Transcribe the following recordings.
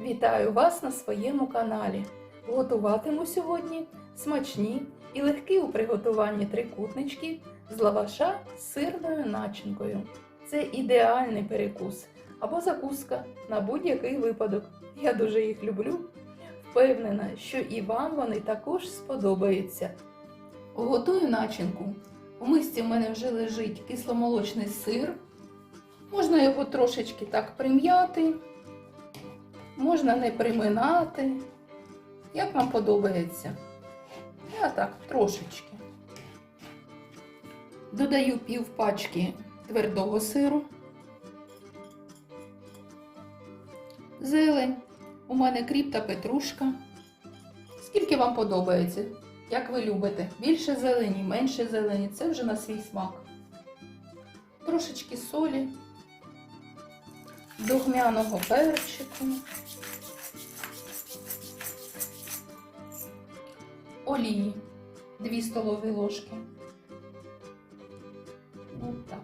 Вітаю вас на своєму каналі. Готуватиму сьогодні смачні і легкі у приготуванні трикутнички з лаваша з сирною начинкою. Це ідеальний перекус або закуска на будь-який випадок. Я дуже їх люблю. Впевнена, що і вам вони також сподобаються. Готую начинку. У мисці в мене вже лежить кисломолочний сир. Можна його трошечки так прим'яти, можна не приминати, як вам подобається. Я так трошечки. Додаю пів пачки твердого сиру. Зелень. У мене кріп та петрушка. Скільки вам подобається? Як ви любите? Більше зелені, менше зелені. Це вже на свій смак. Трошечки солі, духмяного перчику, олії 2 столові ложки. Отак.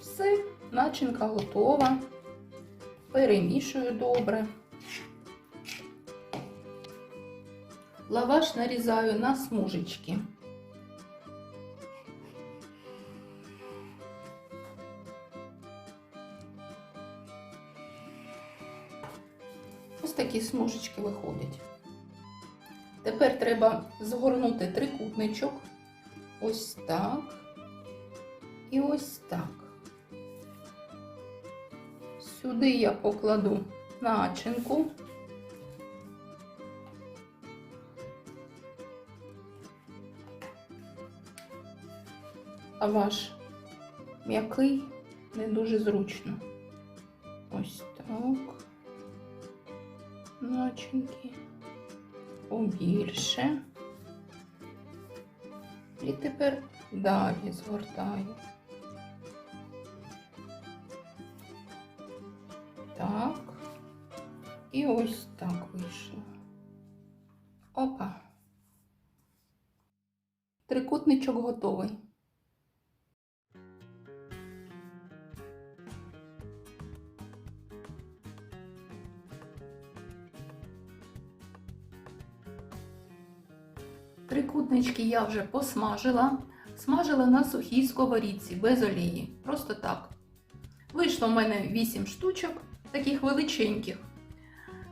Все, начинка готова. Перемішую добре. Лаваш нарізаю на смужечки. Ось такі смужечки виходять. Тепер треба згорнути трикутничок. Ось так. І ось так. Сюди я покладу начинку. А ваш м'який не дуже зручно. Ось так. Начинки побільше. І тепер далі згортаю. Так. І ось так вийшло. Опа. Трикутничок готовий. Трикутнички я вже посмажила. Смажила на сухій сковорідці без олії. Просто так. Вийшло в мене 8 штучок, таких величеньких.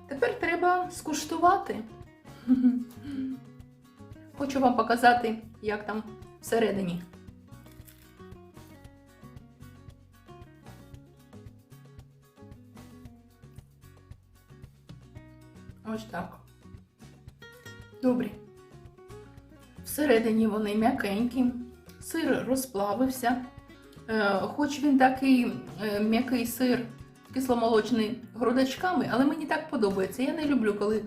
Тепер треба скуштувати. Хочу вам показати, як там всередині. Ось так. Добрі. Всередині вони м'якенькі, сир розплавився. Е, Хоч він такий е, м'який сир кисломолочний грудочками, але мені так подобається. Я не люблю, коли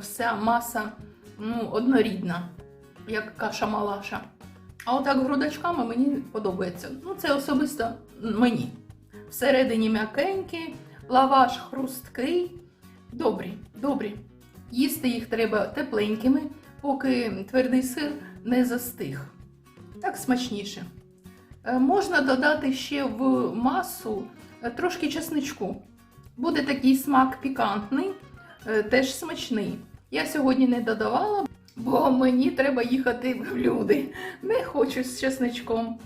вся маса ну, однорідна, як каша малаша. А отак грудочками мені подобається. Ну, це особисто мені. Всередині м'якенькі, лаваш хрусткий. Добрі, добрі. Їсти їх треба тепленькими, поки твердий сир не застиг. Так смачніше. Е, Можна додати ще в масу е, трошки чесничку. Буде такий смак пікантний, е, теж смачний. Я сьогодні не додавала, бо мені треба їхати в люди. Не хочу з чесничком.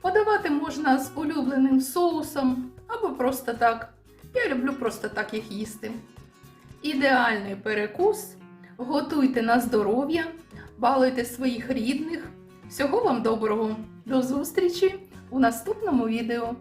Подавати можна з улюбленим соусом або просто так. Я люблю просто так їх їсти. Ідеальний перекус. Готуйте на здоров'я, балуйте своїх рідних. Всього вам доброго! До зустрічі у наступному відео!